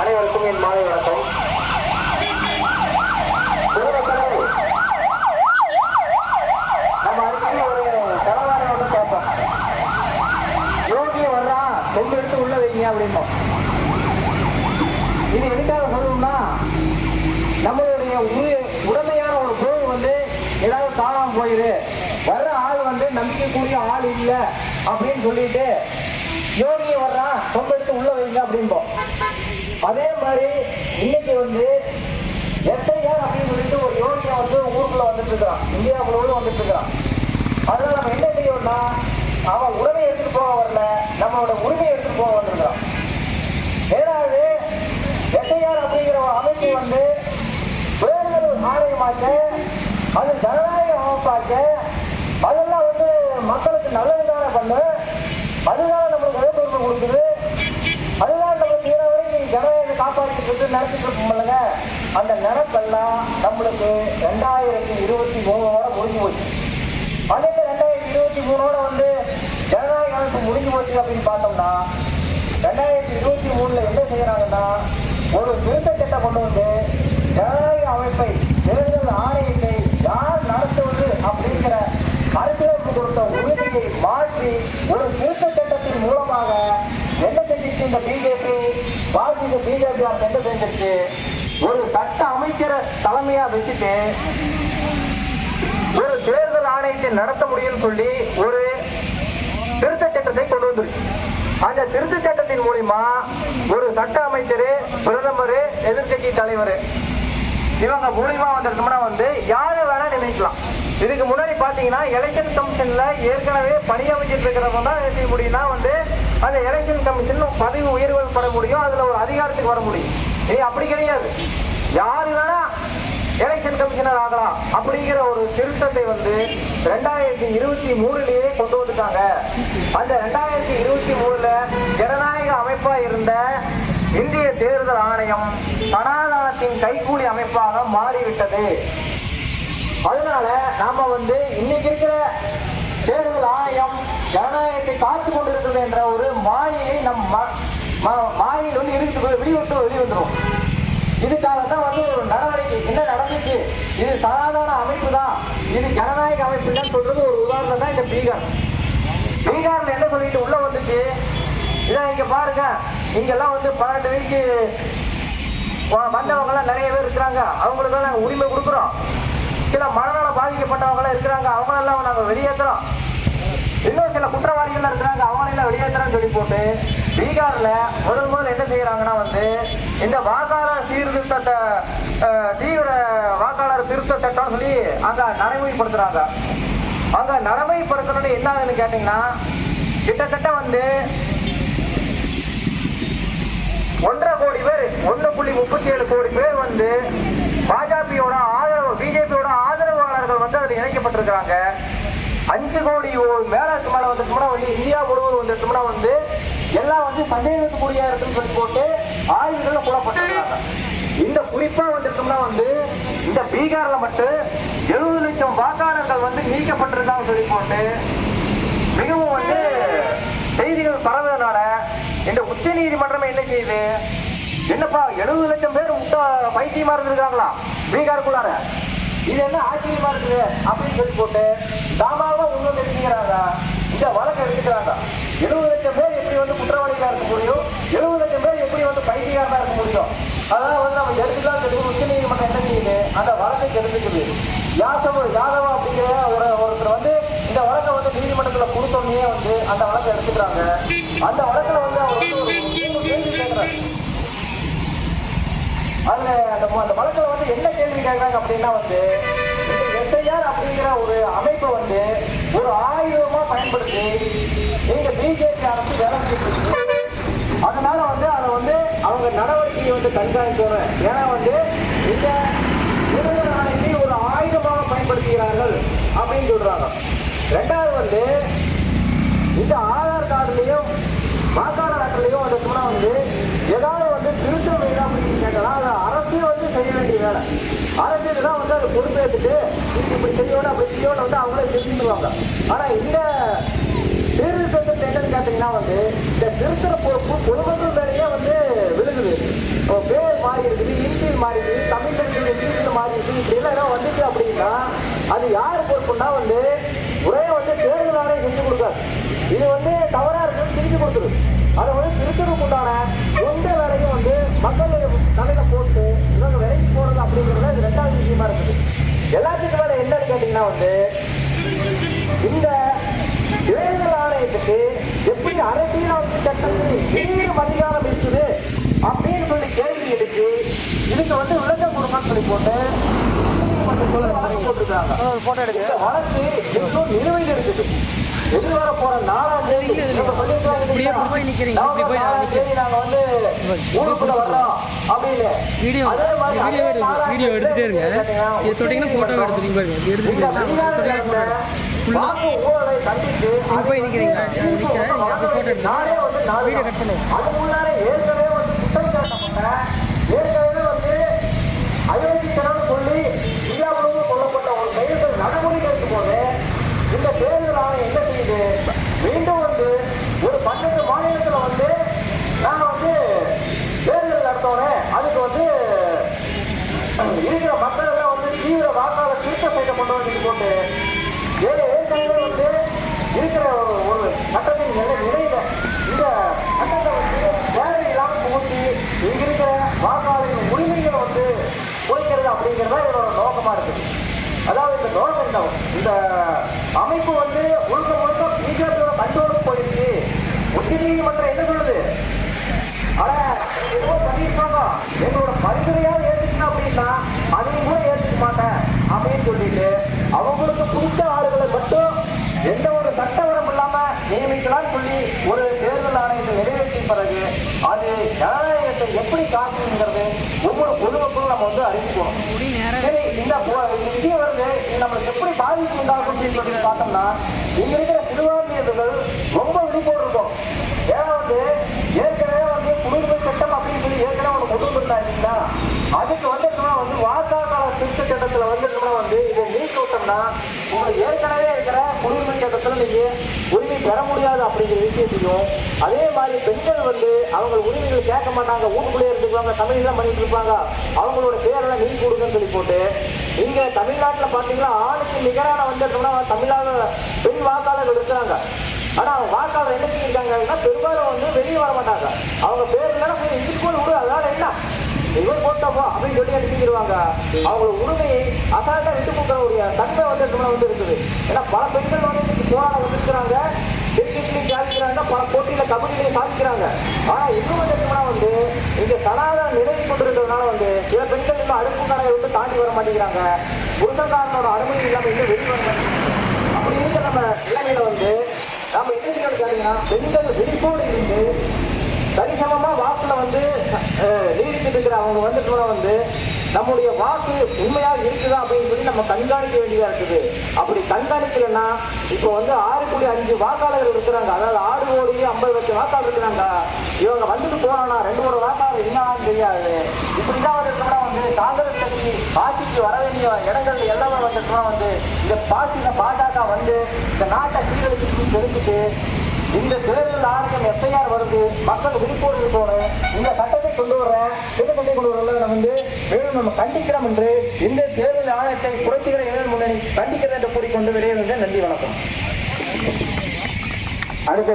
அனைவருக்கும் என் மாலை வணக்கம். பொதுமக்களே, நம்ம அடிக்கடி ஒரு தலைவாரி கேட்போம் யோகி வர்றான் கொண்டு எடுத்து உள்ள வைங்க அப்படிம்போம் இது எதுக்காக சொல்லணும்னா நம்மளுடைய உடமையான ஒரு பொருள் வந்து ஏதாவது காணாமல் போயிரு. வர்ற ஆள் வந்து நம்பிக்கைக்குரிய ஆள் இல்லை அப்படின்னு சொல்லிட்டு யோகி வர்றான் கொம்பெடுத்து உள்ள வைங்க அப்படின்போம். அதே மாதிரி இன்னைக்கு வந்து எஸ்ஐஆர் அப்படின்னு சொல்லிட்டு ஒரு யோகியா வந்து ஊருக்குள்ள வந்துட்டு இருக்கிறான் இந்தியா முழுவதும் வந்துட்டு இருக்கிறான் அதனால நம்ம என்ன செய்யணும்னா அவன் உடமை எடுத்துட்டு போக வரல நம்மளோட உரிமையை எடுத்துட்டு போக வந்திருக்கிறான். ஏதாவது எஸ்ஐஆர் அப்படிங்கிற ஒரு அமைப்பு வந்து தேர்தல் ஆணையமாக்க அது ஜனநாயக அமைப்பாக்க அதெல்லாம் வந்து மக்களுக்கு நல்லது தானே பண்ணு அதுதான் நம்மளுக்கு விழிப்புணர்வு கொடுக்குது. வரைக்கும் ஜனநாயகத்தை நடத்திட்டு இருக்கோம்லங்க அந்த நினப்பெல்லாம் நம்மளுக்கு ரெண்டாயிரத்தி இருபத்தி மூணோட முடிஞ்சு போச்சு. அதுக்கு ரெண்டாயிரத்தி இருபத்தி மூணோட வந்து ஜனநாயக அமைப்பு முடிஞ்சு போச்சு அப்படின்னு பார்த்தோம்னா ரெண்டாயிரத்தி இருபத்தி மூணுல என்ன செய்யறாங்கன்னா ஒரு திருத்த திட்டம் கொண்டு வந்து ஜனநாயக அமைப்பை தேர்தல் ஆணையத்தை யார் நடத்துவது அப்படிங்கிற அரசியலமைப்பு கொடுத்த உறுதியை மாற்றி ஒரு திருத்த திட்டத்தின் மூலமாக என்ன செஞ்சிச்சு இந்த பிஜேபி பாரதிய பிஜேபி அரசு என்ன செஞ்சிச்சு ஒரு சட்ட அமைச்சரை தலைமையா வச்சுட்டு ஒரு தேர்தல் ஆணையத்தை நடத்த முடியும்னு சொல்லி ஒரு திருத்த சட்டத்தை கொண்டு வந்துருச்சு அந்த திருத்த சட்டத்தின் மூலியமா ஒரு சட்ட அமைச்சர் பிரதமர் எதிர்கட்சி தலைவர் இவங்க மூலியமா வந்திருக்கோம்னா வந்து யாரை வேணா நினைக்கலாம் இதுக்கு முன்னாடி பாத்தீங்கன்னா எலெக்ஷன் கமிஷன்ல ஏற்கனவே பணியமைச்சிட்டு இருக்கிறவங்க தான் என்ன செய்ய முடியும்னா வந்து அந்த எலெக்ஷன் கமிஷன் பதவி உயர்வுகள் பெற முடியும் அதுல ஒரு அதிகாரத்துக்கு வர முடியும். இது அப்படி கிடையாது. யாரு வேணா எலெக்ஷன் கமிஷனர் ஆகலாம் அப்படிங்கிற ஒரு திருத்தத்தை வந்து ரெண்டாயிரத்தி இருபத்தி மூணுலயே கொண்டு வந்துட்டாங்க. அந்த ரெண்டாயிரத்தி இருபத்தி மூணுல ஜனநாயக அமைப்பா இருந்த இந்திய தேர்தல் ஆணையம் சனாதனத்தின் கைகூலி அமைப்பாக மாறிவிட்டது. அதனால நாம வந்து இன்னைக்கு இருக்கிற தேர்தல் ஆணையம் ஜனநாயகத்தை காத்து கொண்டிருக்கிறது என்ற ஒரு மாயை நம் ம- ம- மாயில் வந்து இருக்கு வெளிவந்து வெளிவந்துரும் இதுக்காக தான் வந்து ஒரு நடவடிக்கை என்ன நடந்துச்சு? இது சாதாரண அமைப்பு தான். இது ஜனநாயக அமைப்பு தான் சொல்றது ஒரு உதாரணம் தான் இந்த பீகார். பீகார்ல என்ன சொல்லிட்டு உள்ள வந்துச்சு? இதான் இங்க பாருங்க. இங்கெல்லாம் வந்து பன்னெண்டு வீக்கு வந்தவங்க எல்லாம் நிறைய பேர் இருக்கிறாங்க. அவங்களுக்கு நாங்கள் உரிமை கொடுக்குறோம். சில மனநல பாதிக்கப்பட்டவங்க இருக்கிறாங்க. அவங்களெல்லாம் நாங்கள் நாங்க வெளியேற்றுறோம் இன்னும் சில குற்றவாளிகள் இருக்கிறாங்க. அவங்களெல்லாம் வெளியேற்றுறோம்னு சொல்லி போட்டு பீகார்ல முதல் முதல் என்ன செய்யறாங்கன்னா வந்து இந்த வாக்காளர் சீர்திருத்த தீவிர வாக்காளர் திருத்த சட்டம் சொல்லி அங்க நடைமுறைப்படுத்துறாங்க. அங்க நடைமுறைப்படுத்தணும்னு என்ன ஆகுதுன்னு கேட்டீங்கன்னா கிட்டத்தட்ட வந்து ஒன்றரை கோடி பேர் ஒன்று புள்ளி முப்பத்தி ஏழு கோடி பேர் வந்து பாஜகவோட ஆதரவு பிஜேபியோட ஆதரவாளர்கள் வந்து அதில் இணைக்கப்பட்டிருக்கிறாங்க. அஞ்சு கோடி ஓ- மேலக்கு மேல வந்துட்டோம்னா வந்து இந்தியா முழுவதும் வந்துட்டோம்னா வந்து எல்லாம் வந்து சந்தேகத்துக்குரிய இருக்குன்னு சொல்லி போட்டு ஆய்வுகள் புலப்பட்டிருக்காங்க இந்த குறிப்பா வந்துட்டோம்னா வந்து இந்த பீகார்ல மட்டும் எழுபது லட்சம் வாக்காளர்கள் வந்து நீக்கப்பட்டிருக்காங்க சொல்லி போட்டு மிகவும் வந்து செய்திகள் பரவுறதுனால இந்த உச்ச நீதிமன்றம் என்ன செய்யுது? என்னப்பா எழுபது லட்சம் பேர் முட்டா பைத்தியமா இருந்திருக்காங்களா? பீகாருக்குள்ளார. இது என்ன ஆச்சரியமா இருக்குது அப்படின்னு சொல்லி போட்டு தாமாவா உண்மை தெரிஞ்சுக்கிறாங்க இந்த வழக்கை எடுத்துக்கிறாங்க எழுபது லட்சம் பேர் எப்படி வந்து குற்றவாளிகளா இருக்க முடியும்? எழுபது லட்சம் பேர் எப்படி வந்து பைத்தியக்காரனா இருக்க முடியும்? அதான் வந்து நம்ம எடுத்துக்கலாம் தெரியும். உச்ச நீதிமன்றம் என்ன செய்யுது? அந்த வழக்கை எடுத்துக்குது யாசவ யாதவா அப்படிங்கிற ஒரு ஒருத்தர் வந்து இந்த வழக்கை வந்து நீதிமன்றத்துல கொடுத்தோன்னே வந்து அந்த வழக்கை எடுத்துக்கிறாங்க. அந்த வழக்கில் வந்து அவர் வந்து ஒரு கேள்வி கேட்கிறாரு. அதுல அந்த அந்த வழக்குல வந்து என்ன கேள்வி கேட்கறாங்க அப்படின்னா வந்து இந்த எஸ்ஐஆர் அப்படிங்கிற ஒரு அமைப்பை வந்து ஒரு ஆயுதமா பயன்படுத்தி நீங்க பிஜேபி அரசு வேலை செஞ்சுட்டு அதனால வந்து அதை வந்து அவங்க நடவடிக்கையை வந்து கண்காணிக்கணும் ஏன்னா வந்து இந்த தேர்தல் ஆணையத்தை ஒரு ஆயுதமாக பயன்படுத்துகிறார்கள் அப்படின்னு சொல்றாங்க. ரெண்டாவது வந்து இந்த ஆதார் கார்டுலையும் வாக்காளர் அட்டையிலையும் வந்து சொன்னா வந்து ஏதாவது வந்து திருத்தம் வேணும் அப்படின்னு கேட்டா அது அரசு வந்து அதனால அரசியல் தான் வந்து அதை பொறுப்பேற்றுட்டு இப்படி செய்யணும் அப்படி செய்யணும் வந்து அவங்களே தெரிஞ்சுருவாங்க ஆனா இந்த தேர்தல் என்னன்னு கேட்டீங்கன்னா வந்து இந்த திருத்தர பொறுப்பு பொதுமக்கள் மேலேயே வந்து விழுகுது. இப்போ பேர் மாறி இருக்குது இந்தியில் மாறி இருக்குது தமிழ் இருக்குது இங்கிலீஷ்ல மாறி இருக்குது இப்படி எல்லாம் ஏதாவது வந்துச்சு அப்படின்னா அது யார் பொறுப்புன்னா வந்து ஒரே வந்து தேர்தல் ஆணையம் செஞ்சு கொடுக்காது. இது வந்து தவறா இருக்குன்னு திருப்பி கொடுத்துரு அதை வந்து திருத்தருக்குண்டான எந்த வேலையும் வந்து மக்கள் தலையில போட்டு இவங்க விலைக்கு போறது அப்படிங்கிறது இது ரெண்டாவது விஷயமா இருக்குது எல்லாத்துக்கும் மேல என்னன்னு கேட்டீங்கன்னா வந்து இந்த தேர்தல் ஆணையத்துக்கு எப்படி அரசியலமைப்பு சட்டத்தில் அதிகாரம் இருக்குது. அப்படின்னு சொல்லி கேள்வி எடுத்து இதுக்கு வந்து விளக்கம் கொடுக்கணும்னு சொல்லி போட்டு வழக்கு இன்னும் நிலுவையில் இருக்குது. எதிர்வர போற? நாலாம் தேதி. நாங்க வந்து வீடியோ எடுத்துட்டே இருங்க. தொட்டிங்கன்னா உச்சநீதிமன்றம் எடுத்துறீங்க பாருங்க இது போய் வந்து நாலு வீடியோ cut பண்ணு. அது முன்னாலே ஏற்கனவே வந்து குற்றம் சாட்டப்பட்ட ஏற்கனவே வந்து அயோக்கியத்தனம் சொல்லி இந்தியா முழுவதும் கொல்லப்பட்ட ஒரு செயல்கள் நடைமுறையில் இருக்கும் போது இந்த தேர்தல் ஆணையம் என்ன செய்யுது? மீண்டும் வந்து ஒரு பன்னெண்டு மாநிலத்தில் வந்து நாங்க வந்து தேர்தல் நடத்தோன்னே அதுக்கு வந்து இருக்கிற மக்கள் எல்லாம் வந்து தீவிர வாக்காளர் திருத்த சட்டத்தை கொண்டு வந்து போட்டு இருக்கிற ஒரு- சட்டத்தின் நிலை நிலையில இந்த சட்டத்தை வந்து தேவையில்லாமல் புகுத்தி இங்க இருக்கிற வாக்காளரின் உரிமைகளை வந்து குறைக்கிறது அப்படிங்கிறது தான் இதோட நோக்கமா இருக்குது. அதாவது இந்த நோக்கம் இந்த அமைப்பு வந்து முழுக்க முழுக்க பிஜேபியோட கண்ட்ரோலுக்கு போயிடுச்சு. உச்சநீதிமன்றம் என்ன சொல்லுது? ஆனா ஏதோ பண்ணியிருக்காங்க. எங்களோட பரிந்துரையாவது ஏற்றுக்கணும் அப்படின்னா அதையும் கூட ஏற்றுக்க மாட்டேன் அப்படின்னு சொல்லிட்டு அவங்களுக்கு பிடிச்ச ஆளுகளை மட்டும் எந்த ஒரு சட்ட வரம்பு இல்லாம நியமிக்கலாம்னு சொல்லி ஒரு தேர்தல் ஆணையத்தை நிறைவேற்றிய பிறகு அது ஜனநாயகத்தை எப்படி காக்கணுங்கிறது ஒவ்வொரு பொதுமக்களும் நம்ம வந்து அறிவிக்கணும் சரி இந்த வருது இது நம்மளுக்கு எப்படி பாதிப்பு உண்டாகும் அப்படின்னு பார்த்தோம்னா இங்க இருக்கிற சிறுபான்மையினர்கள் ரொம்ப விழிப்போடு இருக்கும் ஏன்னா வந்து ஏற்கனவே வந்து குடியுரிமை சட்டம் அப்படின்னு சொல்லி ஏற்கனவே ஒன்று கொண்டு வந்தா இல்லைங்களா? அதுக்கு வந்து வந்து வாக்காளர் திருத்த சட்டத்தில் வந்து வந்து இதை நீக்கி விட்டோம்னா உங்களுக்கு ஏற்கனவே இருக்கிற குடியுரிமை சட்டத்தில் நீங்கள் உரிமை பெற முடியாது அப்படிங்கிற விஷயத்தையும் அதே மாதிரி பெண்கள் வந்து அவங்க உரிமைகள் கேட்க மாட்டாங்க வீட்டுக்குள்ளே இருந்துக்குவாங்க தமிழ் பண்ணிட்டு இருப்பாங்க. அவங்களோட பேரெல்லாம் நீக்கி கொடுங்கன்னு சொல்லி போட்டு நீங்கள் தமிழ்நாட்டில் பார்த்தீங்கன்னா ஆணுக்கு நிகரான வந்துட்டோம்னா தமிழ்நாடு பெண் வாக்காளர்கள் இருக்கிறாங்க ஆனா அவங்க வாக்காளர் என்ன செஞ்சிருக்காங்கன்னா பெரும்பாலும் வந்து வெளியே வர மாட்டாங்க. அவங்க பேர் இருந்தாலும் போய் இங்கிட்டு விடு அதனால என்ன? இவர் போட்டோமோ அப்படின்னு சொல்லி அனுப்பிடுவாங்க அவங்களோட உரிமையை அசால்ட்டா விட்டு கொடுக்கற தன்மை வந்து என்னன்னா வந்து இருக்குது. ஏன்னா பல பெண்கள் வந்து இன்னைக்கு போராட வந்திருக்கிறாங்க. கிரிக்கெட்லையும் சாதிக்கிறாங்க பல போட்டியில கபடிலையும் சாதிக்கிறாங்க. ஆனா இன்னும் வந்து வந்து இங்க சனாதன நிலவி கொண்டிருக்கிறதுனால வந்து சில பெண்கள் இன்னும் அடுப்பு கடையை விட்டு தாண்டி வர மாட்டேங்கிறாங்க. புருஷன்காரனோட அனுமதி இல்லாம இன்னும் வெளியே வர மாட்டேங்கிறாங்க அப்படி இருக்கிற நம்ம நிலைமையில வந்து நம்ம என்ன செய்யணும் கேட்டீங்கன்னா பெண்கள் விழிப்போடு இருந்து சரிசமமா வாக்குல வந்து அஹ், நீடிச்சுட்டு இருக்கிற அவங்க வந்து கூட வந்து நம்முடைய வாக்கு உண்மையாக இருக்குதா அப்படின்னு சொல்லி நம்ம கண்காணிக்க வேண்டியதா இருக்குது. அப்படி கண்காணிக்கலன்னா இப்போ வந்து ஆறு புள்ளி அஞ்சு வாக்காளர்கள் இருக்கிறாங்க. அதாவது ஆறு கோடி ஐம்பது லட்சம் வாக்காளர் இருக்கிறாங்க. இவங்க வந்துட்டு போனா ரெண்டு மூணு வாக்காளர் என்னன்னு தெரியாது. இப்படிதான் வந்து இருக்கா வந்து காங்கிரஸ் கட்சி ஆட்சிக்கு வர வேண்டிய இடங்கள் எல்லாமே வந்துட்டுனா வந்து இந்த பார்ட்டியில பாஜக வந்து இந்த நாட்டை சீரழிச்சு தெரிஞ்சுட்டு இந்த தேர்தல் ஆணையம் எஃப்ஐஆர் வருது மக்கள் விழிப்புணர்வு இருக்கணும். இந்த சட்டத்தை கொண்டு வர திட்டத்தை கொண்டு வரல வந்து மேலும் நம்ம கண்டிக்கிறோம் என்று இந்த தேர்தல் ஆணையத்தை புரட்சிகர இளைஞர் முன்னணி கண்டிக்கிறது என்று கூறிக்கொண்டு வெளியே நன்றி வணக்கம். அடுத்த